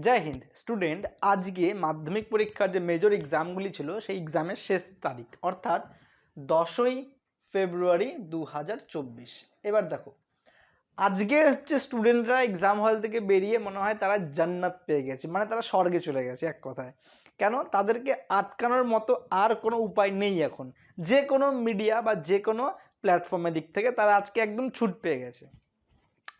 জয় Hind. Student, আজকে মাধ্যমিক পরীক্ষার যে মেজর এক্সামগুলি ছিল, সেই এক্সামের শেষ তারিখ, অর্থাৎ দশই ফেব্রুয়ারি দু হাজার চব্বিশ। এবার দেখো, আজকে হচ্ছে স্টুডেন্টরা এক্সাম হল থেকে বেরিয়ে মনে হয় তারা জান্নাত পেয়ে গেছে মানে তারা স্বর্গে চলে গেছে এক কথায়। কেন? তাদেরকে আটকানোর মতো আর কোনো উপায় নেই এখন। যে কোনো মিডিয়া বা যে কোনো প্ল্যাটফর্মের দিক থেকে তারা আজকে একদম ছুট পেয়ে গেছে।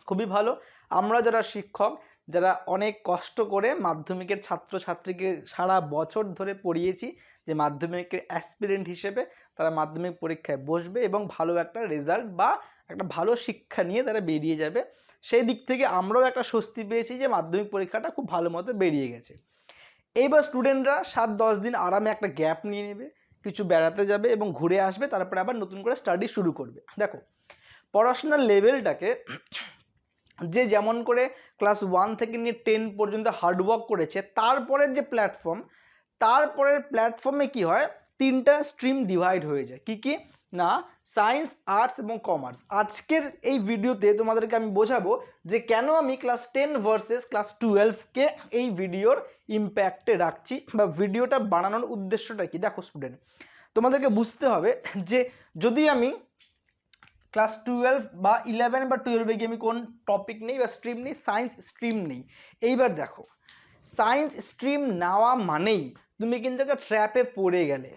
খুবই ভালো। আমরা যারা শিক্ষক যারা অনেক কষ্ট করে মাধ্যমিকের ছাত্রছাত্রীকে সারা বছর ধরে পড়িয়েছি, যে মাধ্যমিকের অ্যাসপিরেন্ট হিসেবে তারা মাধ্যমিক পরীক্ষায় বসবে এবং ভালো একটা রেজাল্ট বা একটা ভালো শিক্ষা নিয়ে তারা বেরিয়ে যাবে। সেই দিক থেকে আমরাও একটা স্বস্তি পেয়েছি যে মাধ্যমিক পরীক্ষাটা খুব ভালো মতো বেরিয়ে গেছে। এইবার স্টুডেন্টরা সাত দশ দিন আরামে একটা গ্যাপ নিয়ে নেবে, কিছু বেড়াতে যাবে এবং ঘুরে আসবে, তারপরে আবার নতুন করে স্টাডি শুরু করবে। দেখো, পড়াশোনার লেভেলটাকে যে যেমন করে ক্লাস ওয়ান থেকে নিয়ে টেন পর্যন্ত হার্ডওয়ার্ক করেছে, তারপরের যে প্ল্যাটফর্ম তারপরের প্ল্যাটফর্মে কি হয়? তিনটা স্ট্রিম ডিভাইড হয়ে যায়। কি কি? না সায়েন্স আর্টস এবং কমার্স আজকের এই ভিডিওতে তোমাদেরকে আমি বোঝাবো যে কেন আমি ক্লাস টেন ভার্সেস ক্লাস টুয়েলভকে এই ভিডিওর ইম্প্যাক্টে রাখছি বা ভিডিওটা বানানোর উদ্দেশ্যটা কি? দেখো স্টুডেন্ট তোমাদেরকে বুঝতে হবে যে যদি আমি ক্লাস টুয়েলভ বা ইলেভেন বা টুয়েলভে গিয়ে আমি কোন টপিক নেই বা স্ট্রিম নেই সায়েন্স স্ট্রিম নেই। এইবার দেখো সায়েন্স স্ট্রিম নেওয়া মানেই তুমি কিন্তু একটা ট্র্যাপে পড়ে গেলে।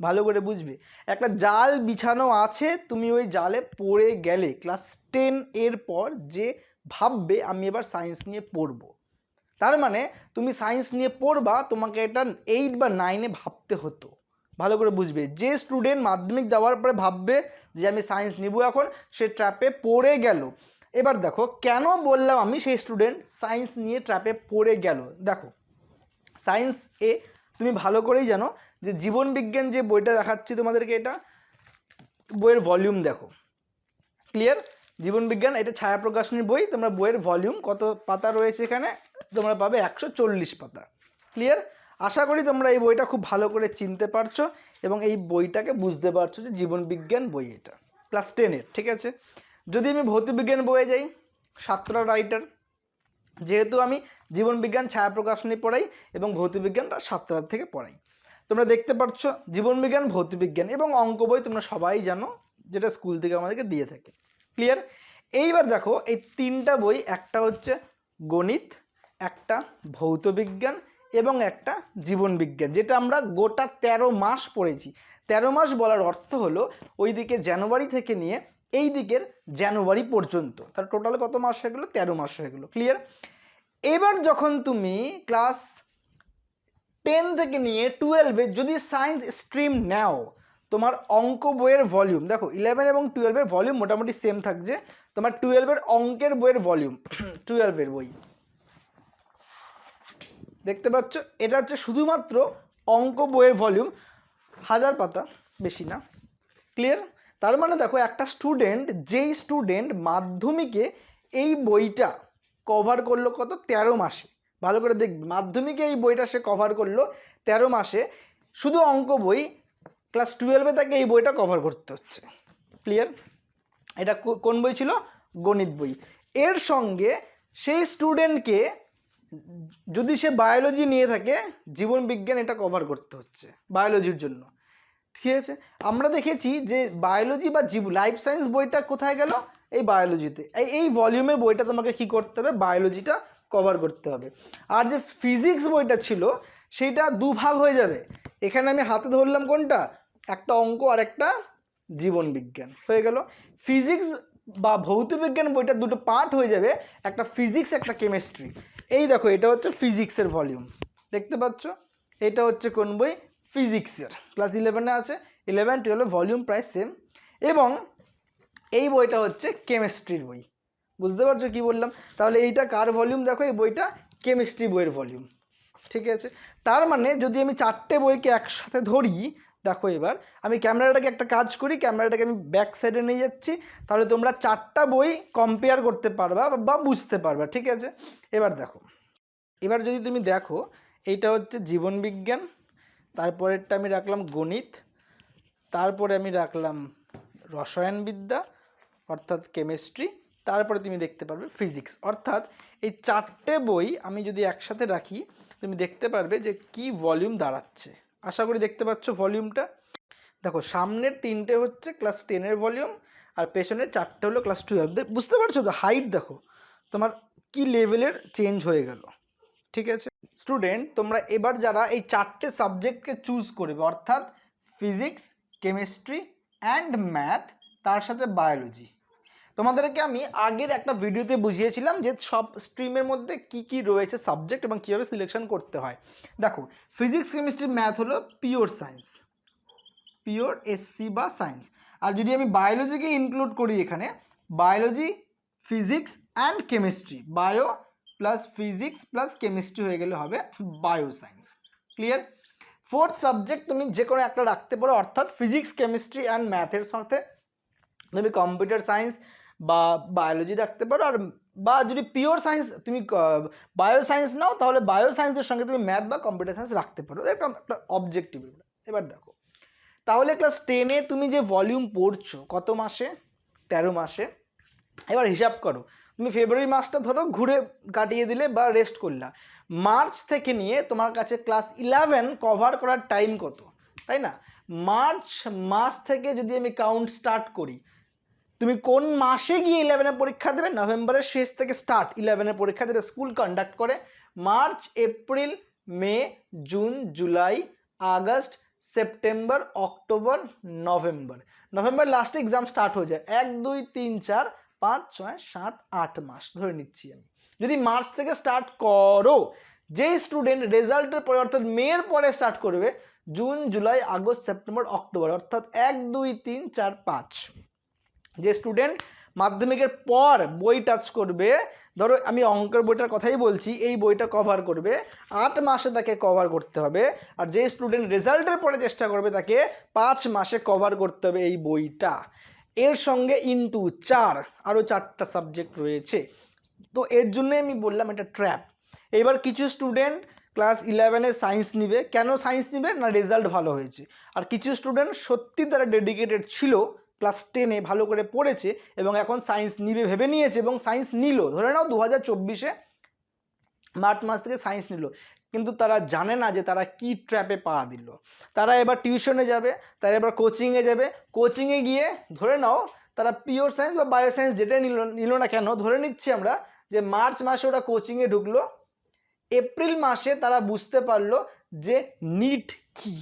ভালো করে বুঝবে? একটা জাল বিছানো আছে, তুমি ওই জালে পড়ে গেলে ক্লাস টেন এর পর যে ভাববে, আমি এবার সায়েন্স নিয়ে পড়ব। তার মানে তুমি সায়েন্স নিয়ে পড়বা, তোমাকে এটা এইট বা নাইনে ভাবতে হতো। ভালো করে বুঝবে। যে স্টুডেন্ট মাধ্যমিক দেওয়ার পরে ভাববে যে আমি সায়েন্স নিব এখন, সে ট্র্যাপে পড়ে গেল। এবার দেখো, কেন বললাম আমি সেই স্টুডেন্ট সায়েন্স নিয়ে ট্র্যাপে পড়ে গেল? দেখো সায়েন্স এ তুমি ভালো করেই জানো যে জীবন বিজ্ঞান যে বইটা দেখাচ্ছি তোমাদেরকে এটা, বইয়ের ভলিউম দেখো। ক্লিয়ার জীবন বিজ্ঞান, এটা ছায়া প্রকাশনীর বই, তোমরা বইয়ের ভলিউম কত পাতা রয়েছে এখানে, তোমরা পাবে একশো চল্লিশ পাতা। ক্লিয়ার আশা করি তোমরা এই বইটা খুব ভালো করে চিনতে পারছ এবং এই বইটাকে বুঝতে পারছ যে জীবন বিজ্ঞান বই এটা, ক্লাস টেনের ঠিক আছে? যদি আমি ভৌতবিজ্ঞান বইয়ে যাই, সাতটা রাইটার যেহেতু আমি জীবন বিজ্ঞান ছায়া প্রকাশনী পড়াই এবং ভৌতবিজ্ঞানটা সাতটার থেকে পড়াই। তোমরা দেখতে পাচ্ছ জীবনবিজ্ঞান, ভৌতবিজ্ঞান এবং অঙ্ক বই তোমরা সবাই জানো, যেটা স্কুল থেকে আমাদেরকে দিয়ে থাকে। ক্লিয়ার এইবার দেখো, এই তিনটা বই, একটা হচ্ছে গণিত, একটা ভৌতবিজ্ঞান এবং একটা জীবন বিজ্ঞান যেটা আমরা গোটা ১৩ মাস পড়েছি। ১৩ মাস বলার অর্থ হলো ওই দিকে জানুয়ারি থেকে নিয়ে এই দিকের জানুয়ারি পর্যন্ত। তার টোটাল কত মাস হয়ে গেলো? তেরো মাস হয়ে গেলো। ক্লিয়ার এবার যখন তুমি ক্লাস টেন থেকে নিয়ে টুয়েলভে যদি সায়েন্স স্ট্রিম নাও, তোমার অঙ্ক বইয়ের ভলিউম দেখো ইলেভেন এবং টুয়েলভের ভলিউম মোটামুটি সেম থাকছে। তোমার টুয়েলভের অঙ্কের বইয়ের ভলিউম টুয়েলভের বই। দেখতে পাচ্ছ, এটা হচ্ছে শুধুমাত্র অঙ্ক বইয়ের ভলিউম হাজার পাতা, বেশি না। ক্লিয়ার তার মানে দেখো, একটা স্টুডেন্ট যেই স্টুডেন্ট মাধ্যমিকে এই বইটা কভার করল কত? তেরো মাসে। ভালো করে দেখবি, মাধ্যমিকে এই বইটা সে কভার করল তেরো মাসে। শুধু অঙ্ক বই ক্লাস টুয়েলভে তাকে এই বইটা কভার করতে হচ্ছে। ক্লিয়ার এটা কোন বই ছিল? গণিত বই। এর সঙ্গে সেই স্টুডেন্টকে যদি সে বায়োলজি নিয়ে থাকে, জীবন বিজ্ঞান এটা কভার করতে হচ্ছে বায়োলজির জন্য। ঠিক আছে? আমরা দেখেছি যে বায়োলজি বা জীব লাইফ সায়েন্স বইটা কোথায় গেল? এই বায়োলজিতে এই এই ভলিউমের বইটা তোমাকে কি করতে হবে? বায়োলজিটা কভার করতে হবে। আর যে ফিজিক্স বইটা ছিল, সেইটা দুভাগ হয়ে যাবে। এখানে আমি হাতে ধরলাম কোনটা? একটা অঙ্ক আর একটা জীবন বিজ্ঞান। হয়ে গেল। ফিজিক্স বা ভৌতবিজ্ঞান বইটা দুটো পার্ট হয়ে যাবে, একটা ফিজিক্স একটা কেমিস্ট্রি এই দেখো, এটা হচ্ছে ফিজিক্সের ভলিউম দেখতে পাচ্ছ? এটা হচ্ছে কোন বই? ফিজিক্সের ক্লাস ইলেভেনে আছে। ইলেভেন টুয়েলভে ভলিউম প্রায় সেম এবং এই বইটা হচ্ছে কেমিস্ট্রির বই। বুঝতে পারছ কি বললাম? তাহলে এইটা কার ভলিউম দেখো, এই বইটা কেমিস্ট্রি বইয়ের ভলিউম ঠিক আছে? তার মানে যদি আমি চারটে বইকে একসাথে ধরি দেখো এবার, আমি ক্যামেরাটাকে একটা কাজ করি, ক্যামেরাটাকে আমি ব্যাক সাইডে নিয়ে যাচ্ছি, তাহলে তোমরা চারটা বই কম্পেয়ার করতে পারবা বা- বুঝতে পারবা, ঠিক আছে? এবার দেখো, এবার যদি তুমি দেখো, এইটা হচ্ছে জীবন বিজ্ঞান, তারপরেরটা আমি রাখলাম গণিত, তারপরে আমি রাখলাম রসায়নবিদ্যা, অর্থাৎ কেমিস্ট্রি তারপরে তুমি দেখতে পারবে ফিজিক্স অর্থাৎ এই চারটে বই আমি যদি একসাথে রাখি, তুমি দেখতে পারবে যে কি ভলিউম দাঁড়াচ্ছে। আশা করি দেখতে পাচ্ছ ভলিউমটা। দেখো, সামনের তিনটে হচ্ছে ক্লাস টেনের ভলিউম, আর পেছনের চারটে হলো ক্লাস টুয়েলভ। বুঝতে পারছ তো? হাইট দেখো, তোমার কি লেভেলের চেঞ্জ হয়ে গেল, ঠিক আছে? স্টুডেন্ট, তোমরা এবার যারা এই চারটে সাবজেক্টকে চুজ করবে, অর্থাৎ ফিজিক্স, কেমিস্ট্রি, অ্যান্ড ম্যাথ, তার সাথে বায়োলজি তোমাদেরকে আমি আগের একটা ভিডিওতে বুঝিয়েছিলাম যে সব স্ট্রিমের মধ্যে কি কি রয়েছে সাবজেক্ট এবং কীভাবে সিলেকশন করতে হয়। দেখো ফিজিক্স কেমিস্ট্রি ম্যাথ হলো পিওর সায়েন্স পিওর এসসি বা সায়েন্স আর যদি আমি বায়োলজিকে ইনক্লুড করি এখানে biology physics and chemistry bio plus physics plus chemistry হয়ে গেলে হবে bio science clear fourth subject তুমি যে কোনো একটা রাখতে পারো, অর্থাৎ ফিজিক্স কেমিস্ট্রি অ্যান্ড ম্যাথের সাথে। তুমি কম্পিউটার সায়েন্স বা বায়োলজি রাখতে পারো আর বা যদি পিওর সায়েন্স তুমি বায়ো সায়েন্স নাও, তাহলে বায়ো সায়েন্সের সঙ্গে তুমি ম্যাথ বা কম্পিউটার সায়েন্স রাখতে পারো। একটা একটা অবজেক্টিভ এবার দেখো, তাহলে ক্লাস টেনে তুমি যে ভলিউম পড়ছো, কত মাসে? তেরো মাসে। এবার হিসাব করো, তুমি ফেব্রুয়ারি মাসটা ধরো, ঘুরে কাটিয়ে দিলে বা রেস্ট করলা। মার্চ থেকে নিয়ে তোমার কাছে ক্লাস ইলেভেন কভার করার টাইম কত? তাই না? মার্চ মাস থেকে যদি আমি কাউন্ট স্টার্ট করি তুমি কোন মাসে গিয়ে ইলেভেনের পরীক্ষা দেবে? নভেম্বরের শেষ থেকে স্টার্ট ইলেভেনের পরীক্ষা যেটা স্কুল কন্ডাক্ট করে। March, April, May, June, July, August, September, October, November. November লাস্টে এক্সাম স্টার্ট হয়ে যায়। এক, দুই, তিন, চার, পাঁচ, ছয়, সাত, আট মাস ধরে নিচ্ছি আমি। যদি মার্চ থেকে স্টার্ট করো যেই স্টুডেন্ট রেজাল্টের পরে, অর্থাৎ মেয়ের পরে স্টার্ট করবে, June, July, August, September, October, অর্থাৎ এক, দুই, তিন, চার, পাঁচ। যে স্টুডেন্ট মাধ্যমিকের পর বই টাচ করবে, ধরো আমি অঙ্কের বইটার কথাই বলছি, এই বইটা কভার করবে, আট মাসে তাকে কভার করতে হবে, আর যে স্টুডেন্ট রেজাল্টের পরে চেষ্টা করবে তাকে পাঁচ মাসে কভার করতে হবে এই বইটা। এর সঙ্গে ইনটু চার আরও চারটা সাবজেক্ট রয়েছে। তো এর জন্যই আমি বললাম এটা ট্র্যাপ এবার কিছু স্টুডেন্ট ক্লাস ইলেভেনে সায়েন্স নিবে। কেন সায়েন্স নিবে? না রেজাল্ট ভালো হয়েছে। আর কিছু স্টুডেন্ট সত্যি তারা ডেডিকেটেড ছিল ক্লাস টেনে ভালো করে পড়েছে এবং এখন সায়েন্স নিবে, ভেবে নিয়েছে এবং সায়েন্স নিল। ধরে নাও দু হাজার চব্বিশে মার্চ মাস থেকে সায়েন্স নিল। কিন্তু তারা জানে না যে তারা কি ট্র্যাপে পাড়া দিল। তারা এবার টিউশনে যাবে, তারা এবার কোচিংয়ে যাবে। কোচিংয়ে গিয়ে ধরে নাও তারা পিওর সায়েন্স বা বায়ো সায়েন্স যেটা নিল নিল না কেন, ধরে নিচ্ছি আমরা যে মার্চ মাসে ওরা কোচিংয়ে ঢুকলো। এপ্রিল মাসে তারা বুঝতে পারল যে নিট কি।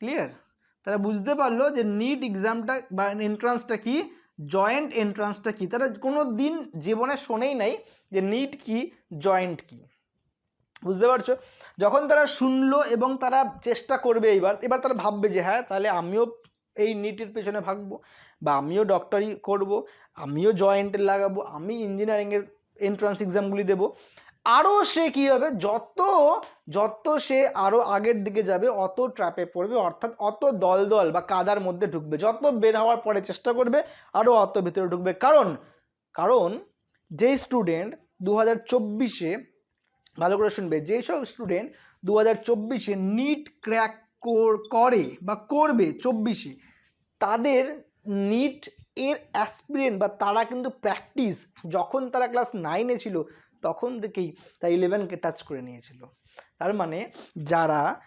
ক্লিয়ার তারা বুঝতে পারল যে নিট এক্সামটা বা এন্ট্রান্সটা কি জয়েন্ট এন্ট্রান্সটা কি। তারা কোনো দিন জীবনে শোনেই নাই যে নিট কি জয়েন্ট কি। বুঝতে পারছ? যখন তারা শুনলো এবং তারা চেষ্টা করবে এইবার, এবার তারা ভাববে যে হ্যাঁ তাহলে আমিও এই নিটের পেছনে ভাগবো বা আমিও ডক্টরি করব, আমিও জয়েন্টে লাগাবো, আমি ইঞ্জিনিয়ারিংয়ের এন্ট্রান্স এক্সামগুলি দেবো। আরও সে কী হবে? যত যত সে আরও আগের দিকে যাবে, অত ট্র্যাপে পড়বে, অর্থাৎ অত দল দল বা কাদার মধ্যে ঢুকবে। যত বের হওয়ার পরে চেষ্টা করবে আরও অত ভিতরে ঢুকবে। কারণ কারণ যেই স্টুডেন্ট দু হাজার চব্বিশে, ভালো করে শুনবে, যেই সব স্টুডেন্ট দু হাজার চব্বিশে নিট ক্র্যাক করে বা করবে চব্বিশে, তাদের নিট এর অ্যাসপিরিয়েন্ট বা তারা কিন্তু প্র্যাকটিস যখন তারা ক্লাস নাইনে ছিল তখন থেকেই তারা ইলেভেনকে টাচ করে নিয়েছিল। তার মানে যারা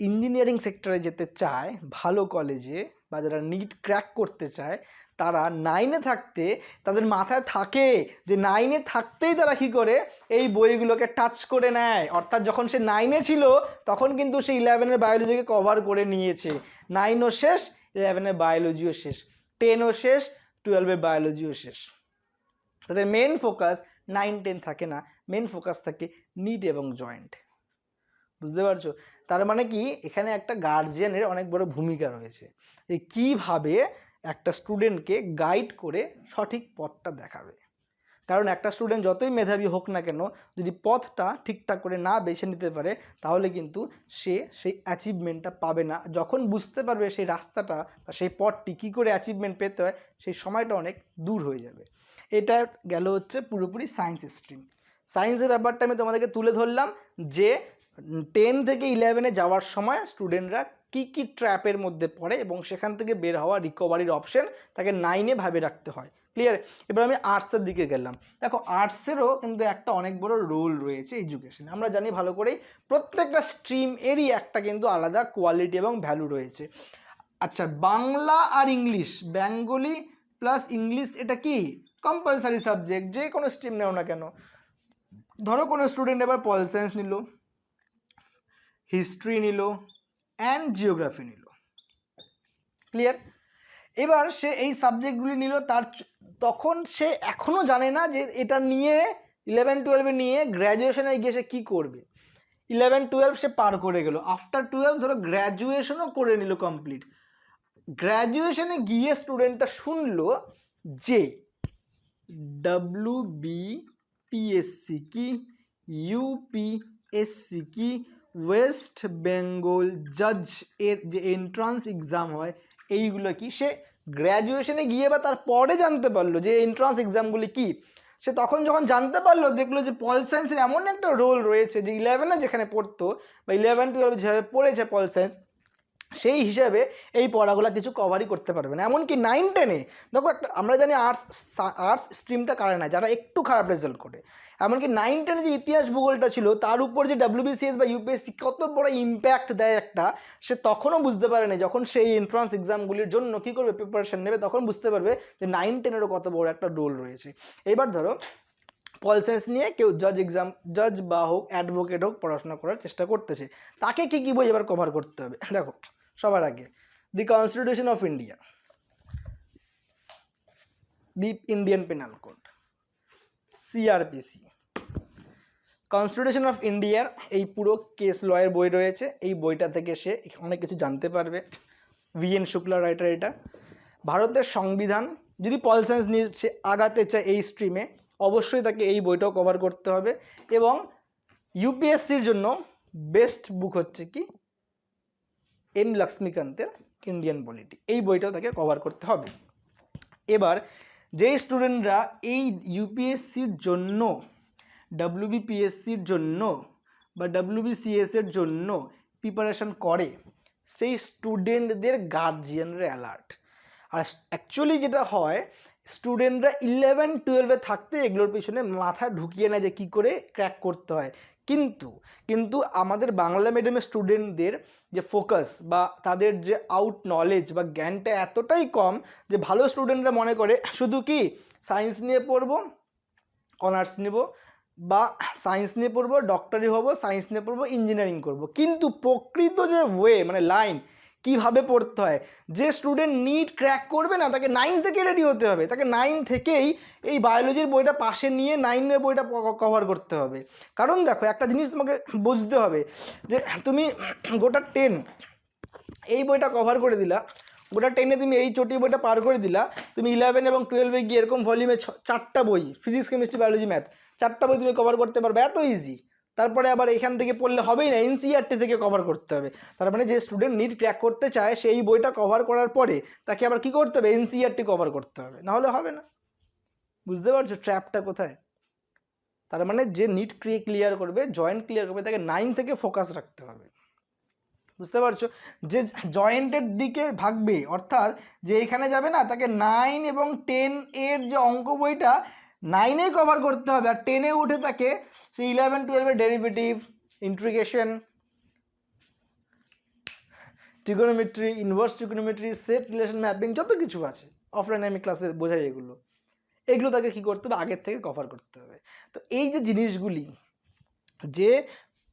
ইঞ্জিনিয়ারিং সেক্টরে যেতে চায়, ভালো কলেজে বা যারা নিট ক্র্যাক করতে চায়, তারা নাইনে থাকতে, তাদের মাথায় থাকে যে নাইনে থাকতেই তারা কী করে? এই বইগুলোকে টাচ করে নেয়। অর্থাৎ যখন সে নাইনে ছিল, তখন কিন্তু সে ইলেভেনের বায়োলজিকে কভার করে নিয়েছে। নাইনও শেষ ইলেভেনের বায়োলজিও শেষ। টেনও শেষ টুয়েলভের বায়োলজিও শেষ। তাদের মেন ফোকাস নাইন টেন থাকে না। মেন ফোকাস থাকে নিড এবং জয়েন্ট বুঝতে পারছ? তার মানে কি? এখানে একটা গার্জিয়ানের অনেক বড় ভূমিকা রয়েছে। যে কীভাবে একটা স্টুডেন্টকে গাইড করে সঠিক পথটা দেখাবে? কারণ একটা স্টুডেন্ট যতই মেধাবী হোক না কেন, যদি পথটা ঠিকঠাক করে না বেছে নিতে পারে, তাহলে কিন্তু সে সেই অ্যাচিভমেন্টটা পাবে না। যখন বুঝতে পারবে সেই রাস্তাটা বা সেই পথটি কী করে অ্যাচিভমেন্ট পেতে হয়, সেই সময়টা অনেক দূর হয়ে যাবে। এটা গেল হচ্ছে পুরোপুরি সায়েন্স স্ট্রিম সায়েন্সের ব্যাপারটা আমি তোমাদেরকে তুলে ধরলাম যে টেন থেকে ইলেভেনে যাওয়ার সময় স্টুডেন্টরা কী কী ট্র্যাপের মধ্যে পড়ে এবং সেখান থেকে বের হওয়া রিকভারির অপশন তাকে নাইনে ভাবে রাখতে হয়। ক্লিয়ার এবার আমি আর্টসের দিকে গেলাম। দেখো আর্টসেরও কিন্তু একটা অনেক বড় রোল রয়েছে এডুকেশনে আমরা জানি ভালো করেই প্রত্যেকটা স্ট্রিম এরই একটা কিন্তু আলাদা কোয়ালিটি এবং ভ্যালু রয়েছে। আচ্ছা বাংলা আর ইংলিশ বেঙ্গলি প্লাস ইংলিশ এটা কি? কম্পালসারি সাবজেক্ট যে কোনো স্ট্রিম নেও না কেন। ধরো কোনো স্টুডেন্ট এবার পল সায়েন্স নিল হিস্ট্রি নিল অ্যান্ড জিওগ্রাফি নিল। ক্লিয়ার এবার সে এই সাবজেক্টগুলি নিল, তার তখন সে এখনও জানে না যে এটা নিয়ে ইলেভেন টুয়েলভে নিয়ে গ্র্যাজুয়েশনে গিয়ে সে কী করবে। ইলেভেন টুয়েলভ সে পার করে গেল। আফটার টুয়েলভ ধরো গ্র্যাজুয়েশনও করে নিল কমপ্লিট গ্র্যাজুয়েশনে গিয়ে স্টুডেন্টটা শুনলো যে ডাব্লু বি কি ইউপিএসসি কি ওয়েস্ট বেঙ্গল জাজ এর যে এন্ট্রান্স এক্সাম হয়, এইগুলো কি? সে গ্র্যাজুয়েশনে গিয়ে বা তার পরে জানতে পারল যে এন্ট্রান্স এক্সামগুলি কি? সে তখন যখন জানতে পারল, দেখল যে পল সায়েন্সের এমন একটা রোল রয়েছে যে ইলেভেনে যেখানে পড়তো বা ইলেভেন টুয়েলভ যেভাবে পড়েছে পল সায়েন্স সেই হিসাবে এই পড়াগুলো কিছু কভারই করতে পারবে না। এমনকি নাইন টেনে দেখো একটা, আমরা জানি আর্টস আর্টস স্ট্রিমটা কারে না যারা একটু খারাপ রেজাল্ট করে। এমনকি নাইন টেনে যে ইতিহাস ভূগোলটা ছিল, তার উপর যে ডাব্লিউবিসিএস বা ইউপিএসসি কত বড় ইম্প্যাক্ট দেয় একটা, সে তখনও বুঝতে পারে না। যখন সেই এন্ট্রান্স এক্সামগুলির জন্য কী করবে প্রিপারেশন নেবে, তখন বুঝতে পারবে যে নাইন টেনেরও কত বড় একটা রোল রয়েছে। এবার ধরো, পল সায়েন্স নিয়ে কেউ জজ এক্সাম জজ বা হোক অ্যাডভোকেট হোক পড়াশোনা করার চেষ্টা করতেছে, তাকে কী কী বই এবার কভার করতে হবে? দেখো সবার আগে the constitution of India the Indian penal code CRPC constitution of ইন্ডিয়ার এই পুরো কেস লয়ের বই রয়েছে, এই বইটা থেকে সে অনেক কিছু জানতে পারবে ভি এন শুক্লা রাইটার এটা, ভারতের সংবিধান, যদি পল সায়েন্স নিয়ে সে আগাতে চায় এই স্ট্রিমে অবশ্যই তাকে এই বইটাও কভার করতে হবে, এবং ইউপিএসসির জন্য বেস্ট বুক হচ্ছে কি? এম লক্ষ্মীকান্তের ইন্ডিয়ান পলিটি এই বইটাও তাকে কভার করতে হবে। এবার, যেই স্টুডেন্টরা এই ইউপিএসসির জন্য ডাব্লিউবিপিএসসির জন্য বা ডাব্লিউবিসিএস এর জন্য প্রিপারেশন করে, সেই স্টুডেন্টদের গার্জিয়ানরা অ্যালার্ট আর অ্যাকচুয়ালি যেটা হয় স্টুডেন্টরা ইলেভেন টুয়েলভে থাকতে এগুলোর পিছনে মাথা ঢুকিয়ে নেয় যে কী করে ক্র্যাক করতে হয়। কিন্তু কিন্তু আমাদের বাংলা মিডিয়ামের স্টুডেন্টদের যে ফোকাস বা তাদের যে আউট নলেজ বা জ্ঞানটা এতটাই কম যে ভালো স্টুডেন্টরা মনে করে, শুধু কি সায়েন্স নিয়ে পড়ব অনার্স নেব বা সায়েন্স নিয়ে পড়ব ডক্টরি হব সায়েন্স নিয়ে পড়ব ইঞ্জিনিয়ারিং করব। কিন্তু প্রকৃত যে ওয়ে মানে লাইন কীভাবে পড়তে হয়? যে স্টুডেন্ট নিট ক্র্যাক করবে না, তাকে নাইন থেকে রেডি হতে হবে। তাকে নাইন থেকেই এই বায়োলজির বইটা পাশে নিয়ে নাইনের বইটা কভার করতে হবে। কারণ দেখো, একটা জিনিস তোমাকে বুঝতে হবে যে তুমি গোটা টেন এই বইটা কভার করে দিলা, গোটা টেনে তুমি এই চটি বইটা পার করে দিলা, তুমি ইলেভেন এবং টুয়েলভে গিয়ে এরকম ভলিউমে চারটা বই ফিজিক্স কেমিস্ট্রি বায়োলজি ম্যাথ চারটা বই তুমি কভার করতে পারবে। এত ইজি তারপরে আবার এখান থেকে পড়লে হবেই না এনসিআরটি থেকে কভার করতে হবে। তার মানে যে স্টুডেন্ট নিট ক্র্যাক করতে চায় সেই বইটা কভার করার পরে তাকে আবার কি করতে হবে? এনসিআরটি কভার করতে হবে। নাহলে হবে না। বুঝতে পারছ? ট্র্যাপটা কোথায়? তার মানে যে নিট ক্রিয়ে ক্লিয়ার করবে জয়েন্ট ক্লিয়ার করবে, তাকে নাইন থেকে ফোকাস রাখতে হবে। বুঝতে পারছ? যে জয়েন্টের দিকে ভাগবে, অর্থাৎ যে এখানে যাবে না, তাকে নাইন এবং টেন এর যে অঙ্ক বইটা নাইনে কভার করতে হবে আর টেনে উঠে তাকে সে ইলেভেন টুয়েলভের derivative integration trigonometry inverse trigonometry set relation mapping যত কিছু আছে। অফলাইনে আমি ক্লাসে বোঝাই এগুলো। এগুলো তাকে কী করতে হবে? আগের থেকে কভার করতে হবে। তো এই যে জিনিসগুলি, যে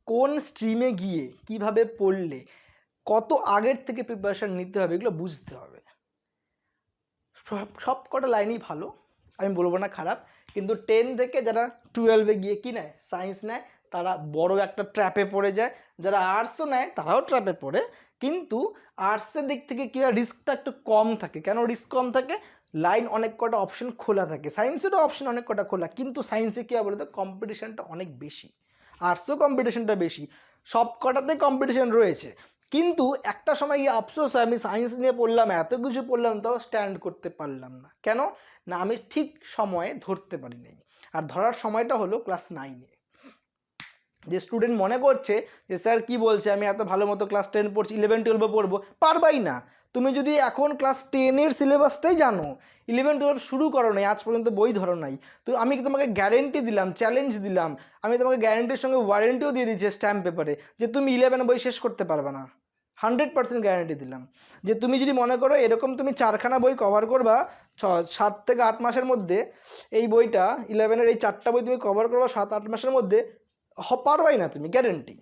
কোন স্ট্রিমে গিয়ে কীভাবে পড়লে, কত আগের থেকে প্রিপারেশান নিতে হবে, এগুলো বুঝতে হবে। সব সব কটা লাইনই ভালো। আমি বলব না খারাপ। কিন্তু টেন থেকে যারা টুয়েলভে গিয়ে কি নেয়? সায়েন্স নেয়, তারা বড় একটা ট্র্যাপে পড়ে যায়। যারা আর্টসও নেয়, তারাও ট্র্যাপে পড়ে। কিন্তু আর্টসের দিক থেকে কী হয়? রিস্কটা একটু কম থাকে। কেন রিস্ক কম থাকে? লাইন অনেক কটা অপশন খোলা থাকে। সায়েন্সেরও অপশন অনেক কটা খোলা। কিন্তু সায়েন্সে কী হয় বলতো? কম্পিটিশানটা অনেক বেশি। আর্টসও কম্পিটিশানটা বেশি। সব কটাতে কম্পিটিশন রয়েছে। কিন্তু একটা সময় গিয়ে আফসোস হয়, আমি সায়েন্স নিয়ে পড়লাম, এত কিছু পড়লাম, তাও স্ট্যান্ড করতে পারলাম না। কেন? না, আমি ঠিক সময়ে ধরতে পারি নাই আর ধরার সময়টা হলো ক্লাস নাইনে যে স্টুডেন্ট মনে করছে যে, স্যার, কি বলছে? আমি এত ভালো মতো ক্লাস টেন পড়ছি ইলেভেন টুয়েলভে পড়ব। পারবাই না। তুমি যদি এখন ক্লাস টেনের সিলেবাসটাই জানো ইলেভেন টুয়েলভ শুরু করো নাই, আজ পর্যন্ত বই ধরো নাই, তো আমি তোমাকে গ্যারেন্টি দিলাম চ্যালেঞ্জ দিলাম, আমি তোমাকে গ্যারেন্টির সঙ্গে ওয়ারেন্টিও দিয়ে দিচ্ছি স্ট্যাম্প পেপারে যে তুমি ইলেভেন বই শেষ করতে পারবে না। হান্ড্রেড পার্সেন্ট গ্যারেন্টি দিলাম। যে তুমি যদি মনে করো এরকম তুমি চারখানা বই কভার করবা, ছ, সাত থেকে আট মাসের মধ্যে, এই বইটা ইলেভেনের এই চারটা বই তুমি কভার করবা সাত, আট মাসের মধ্যে পারবাই না তুমি গ্যারেন্টি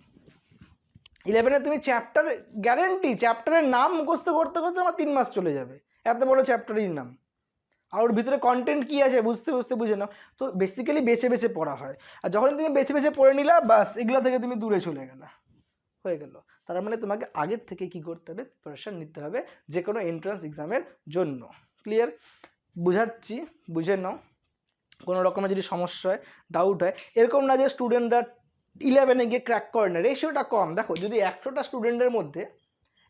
ইলেভেনে তুমি চ্যাপ্টার গ্যারেন্টি চ্যাপ্টারের নাম মুখস্থ করতে করতে তোমার তিন মাস চলে যাবে। এত বড় চ্যাপ্টারের নাম। আর ওর ভিতরে কন্টেন্ট কী আছে বুঝতে বুঝতে বুঝে নাও। তো বেসিক্যালি বেছে বেছে পড়া হয়। আর যখন তুমি বেছে বেছে পড়ে নিলা বাস এগুলো থেকে তুমি দূরে চলে গেলা। হয়ে গেল। তার মানে তোমাকে আগের থেকে কি করতে হবে প্রিপারেশন নিতে হবে যে কোনো এন্ট্রান্স এক্সামের জন্য। ক্লিয়ার বুঝাচ্ছি, বুঝে নাও। কোনো রকমের যদি সমস্যা হয় ডাউট হয়, এরকম না যে স্টুডেন্টরা ইলেভেনে গিয়ে ক্র্যাক করে না রেশিওটা কম। দেখো, যদি একশোটা স্টুডেন্টের মধ্যে,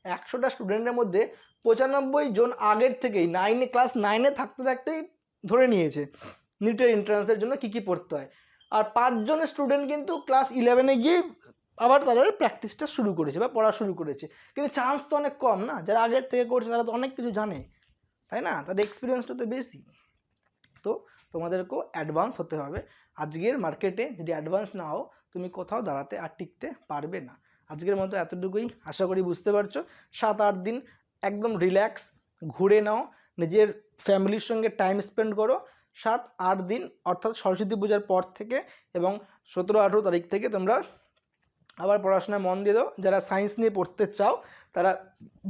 একশোটা স্টুডেন্টের মধ্যে পঁচানব্বই জন আগের থেকেই নাইনে ক্লাস নাইনে থাকতে থাকতেই ধরে নিয়েছে নিটের এন্ট্রান্সের জন্য কী কী পড়তে হয়। আর পাঁচজন স্টুডেন্ট কিন্তু ক্লাস ইলেভেনে গিয়ে আবার তাদের প্র্যাকটিসটা শুরু করেছে বা পড়া শুরু করেছে। কিন্তু চান্স তো অনেক কম না, যারা আগের থেকে করছে তারা তো অনেক কিছু জানে, তাই না? তাদের এক্সপিরিয়েন্সটা তো বেশি। তো তোমাদেরকেও অ্যাডভান্স হতে হবে। আজকের মার্কেটে যদি অ্যাডভান্স না তুমি কোথাও দাঁড়াতে আর টিকতে পারবে না। আজকের মতো এতটুকুই। আশা করি বুঝতে পারছ। সাত, আট দিন একদম রিল্যাক্স ঘুরে নাও, নিজের ফ্যামিলির সঙ্গে টাইম স্পেন্ড করো। সাত, আট দিন, অর্থাৎ সরস্বতী পূজার পর থেকে এবং সতেরো, আঠেরো তারিখ থেকে তোমরা আবার পড়াশোনায় মন দিয়ে দাও। যারা সায়েন্স নিয়ে পড়তে চাও, তারা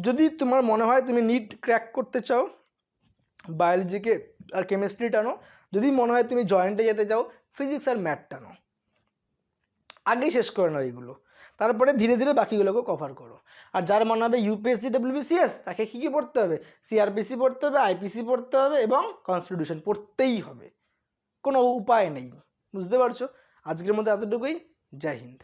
যদি তোমার মনে হয় তুমি নিট ক্র্যাক করতে চাও বায়োলজিকে আর কেমিস্ট্রি টানো, যদি মনে হয় তুমি জয়েন্টে যেতে চাও ফিজিক্স আর ম্যাথ টানো। আগেই শেষ করে নাও এইগুলো তারপরে ধীরে ধীরে বাকিগুলোকে কভার করো। আর যার মনে হবে ইউপিএসসি ডব্লিউবিসিএস তাকে কী কী পড়তে হবে? সিআরপিসি পড়তে হবে আইপিসি পড়তে হবে এবং কনস্টিটিউশন পড়তেই হবে। কোনো উপায় নেই। বুঝতে পারছ? আজকের মধ্যে এতটুকুই। জয় হিন্দ।